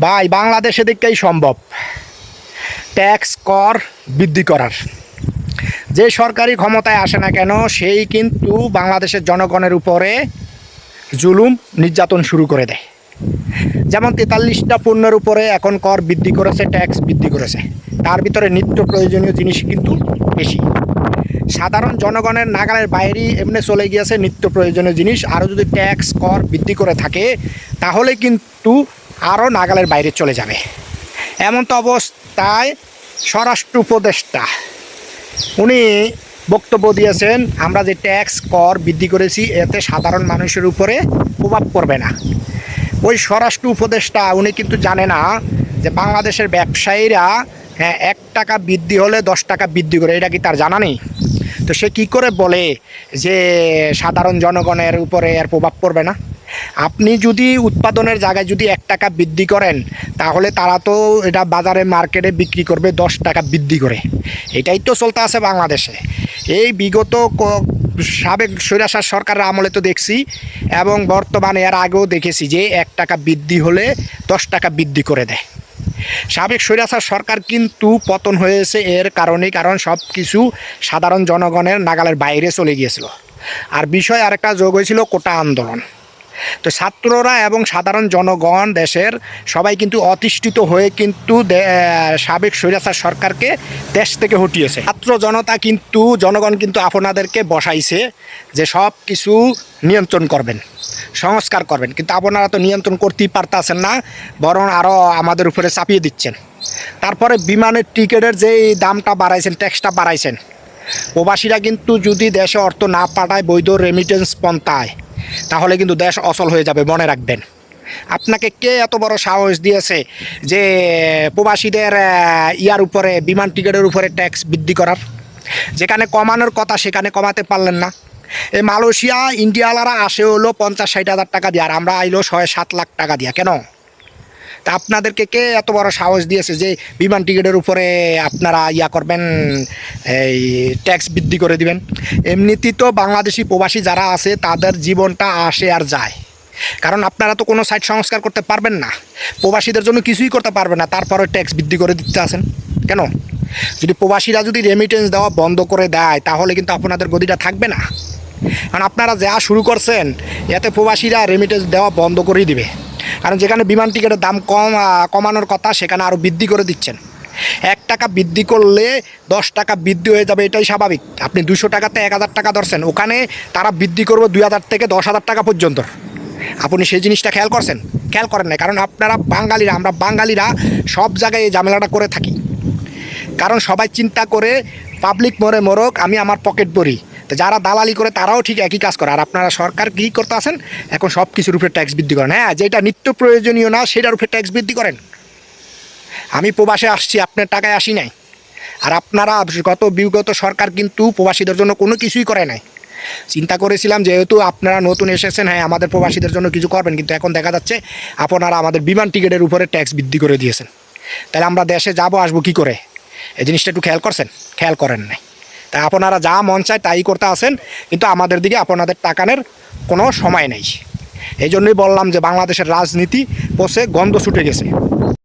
ভাই, বাংলাদেশে দিকটাই সম্ভব। ট্যাক্স কর বৃদ্ধি করার। যে সরকারি ক্ষমতায় আসে না কেন, সেই কিন্তু বাংলাদেশের জনগণের উপরে জুলুম, নির্যাতন শুরু করে দেয়। যেমন তেতাল্লিশটা পণ্যের উপরে এখন কর বৃদ্ধি করেছে, ট্যাক্স বৃদ্ধি করেছে। তার ভিতরে নিত্য প্রয়োজনীয় জিনিস কিন্তু বেশি। সাধারণ জনগণের নাগালের বাইরেই এমনি চলে গিয়েছে নিত্য প্রয়োজনীয় জিনিস। আরও যদি ট্যাক্স কর বৃদ্ধি করে থাকে, তাহলে কিন্তু আরও নাগালের বাইরে চলে যাবে। এমন তো অবস্থায় স্বরাষ্ট্র উপদেষ্টা, উনি বক্তব্য দিয়েছেন, আমরা যে ট্যাক্স কর বৃদ্ধি করেছি, এতে সাধারণ মানুষের উপরে প্রভাব পড়বে না। ওই স্বরাষ্ট্র উপদেষ্টা, উনি কিন্তু জানে না যে বাংলাদেশের ব্যবসায়ীরা হ্যাঁ এক টাকা বৃদ্ধি হলে দশ টাকা বৃদ্ধি করে, এটা কি তার জানা নেই? তো সে কি করে বলে যে সাধারণ জনগণের উপরে এর প্রভাব পড়বে না? আপনি যদি উৎপাদনের জায়গায় যদি এক টাকা বৃদ্ধি করেন, তাহলে তারা তো এটা বাজারে, মার্কেটে বিক্রি করবে দশ টাকা বৃদ্ধি করে। এটাই তো চলতে আছে বাংলাদেশে। এই বিগত সাবেক স্বৈরাচার সরকারের আমলে তো দেখছি এবং বর্তমানে এর আগেও দেখেছি যে এক টাকা বৃদ্ধি হলে দশ টাকা বৃদ্ধি করে দেয়। সাবেক স্বৈরাচার সরকার কিন্তু পতন হয়েছে এর কারণে কারণ সব কিছু সাধারণ জনগণের নাগালের বাইরে চলে গিয়েছিল। আর বিষয় আরেকটা যোগ হয়েছিল কোটা আন্দোলন। তো ছাত্ররা এবং সাধারণ জনগণ দেশের সবাই কিন্তু অতিষ্ঠিত হয়ে কিন্তু সাবেক স্বৈরাচার সরকারকে দেশ থেকে হটিয়েছে। ছাত্র জনতা কিন্তু, জনগণ কিন্তু আপনাদেরকে বসাইছে যে সব কিছু নিয়ন্ত্রণ করবেন, সংস্কার করবেন। কিন্তু আপনারা তো নিয়ন্ত্রণ করতেই পারতেছেন না, বরং আরও আমাদের উপরে চাপিয়ে দিচ্ছেন। তারপরে বিমানের টিকিটের যে দামটা বাড়াইছেন ট্যাক্সটা বাড়াইছেন, প্রবাসীরা কিন্তু যদি দেশে অর্থ না পাঠায়, বৈধ রেমিটেন্স পন্থায় তাহলে কিন্তু দেশ অচল হয়ে যাবে, মনে রাখবেন। আপনাকে কে এত বড় সাহস দিয়েছে যে প্রবাসীদের ইয়ার উপরে, বিমান টিকিটের উপরে ট্যাক্স বৃদ্ধি করার? যেখানে কমানোর কথা, সেখানে কমাতে পারলেন না। এই মালয়েশিয়া ইন্ডিয়ালারা আসে হলো পঞ্চাশ ষাট হাজার টাকা দিয়ে, আর আমরা আইলো ছয় সাত লাখ টাকা দিয়া, কেন? তা আপনাদেরকে কে এত বড় সাহস দিয়েছে যে বিমান টিকিটের উপরে আপনারা ইয়া করবেন, এই ট্যাক্স বৃদ্ধি করে দিবেন? এমনিতেই তো বাংলাদেশি প্রবাসী যারা আছে, তাদের জীবনটা আসে আর যায়। কারণ আপনারা তো কোনো সাইট সংস্কার করতে পারবেন না। প্রবাসীদের জন্য কিছুই করতে পারবেন না তারপরে ট্যাক্স বৃদ্ধি করে দিতে আসেন কেন? যদি প্রবাসীরা যদি রেমিটেন্স দেওয়া বন্ধ করে দেয়, তাহলে কিন্তু আপনাদের গদিটা থাকবে না। কারণ আপনারা যা শুরু করছেন, এতে প্রবাসীরা রেমিটেন্স দেওয়া বন্ধ করেই দিবে। কারণ যেখানে বিমান টিকিটের দাম কম কমানোর কথা, সেখানে আরও বৃদ্ধি করে দিচ্ছেন। এক টাকা বৃদ্ধি করলে দশ টাকা বৃদ্ধি হয়ে যাবে, এটাই স্বাভাবিক। আপনি দুশো টাকাতে এক হাজার টাকা ধরছেন, ওখানে তারা বৃদ্ধি করবে দুই হাজার থেকে দশ হাজার টাকা পর্যন্ত। আপনি সেই জিনিসটা খেয়াল করছেন? খেয়াল করেন না কারণ আপনারা বাঙালিরা, আমরা বাঙালিরা সব জায়গায় এই ঝামেলাটা করে থাকি। কারণ সবাই চিন্তা করে, পাবলিক মরে মরক, আমি আমার পকেট ভরি। তো যারা দালালি করে তারাও ঠিক একই কাজ করে। আর আপনারা সরকার কী করতে আসেন এখন সব কিছুর উপরে ট্যাক্স বৃদ্ধি করেন। হ্যাঁ যেটা নিত্য প্রয়োজনীয় না, সেটার উপরে ট্যাক্স বৃদ্ধি করেন। আমি প্রবাসে আসছি, আপনার টাকায় আসি নাই। আর আপনারা গত, বিগত সরকার কিন্তু প্রবাসীদের জন্য কোনো কিছুই করে নাই। চিন্তা করেছিলাম যেহেতু আপনারা নতুন এসেছেন হ্যাঁ আমাদের প্রবাসীদের জন্য কিছু করবেন, কিন্তু এখন দেখা যাচ্ছে আপনারা আমাদের বিমান টিকিটের উপরে ট্যাক্স বৃদ্ধি করে দিয়েছেন। তাহলে আমরা দেশে যাব, আসব কী করে? এই জিনিসটা একটু খেয়াল করছেন? খেয়াল করেন নাই। তাই আপনারা যা মন চায় তাই করতে আসেন, কিন্তু আমাদের দিকে আপনাদের টাকানের কোনো সময় নেই। এই জন্যই বললাম যে বাংলাদেশের রাজনীতি পচে গন্ধ ছুটে গেছে।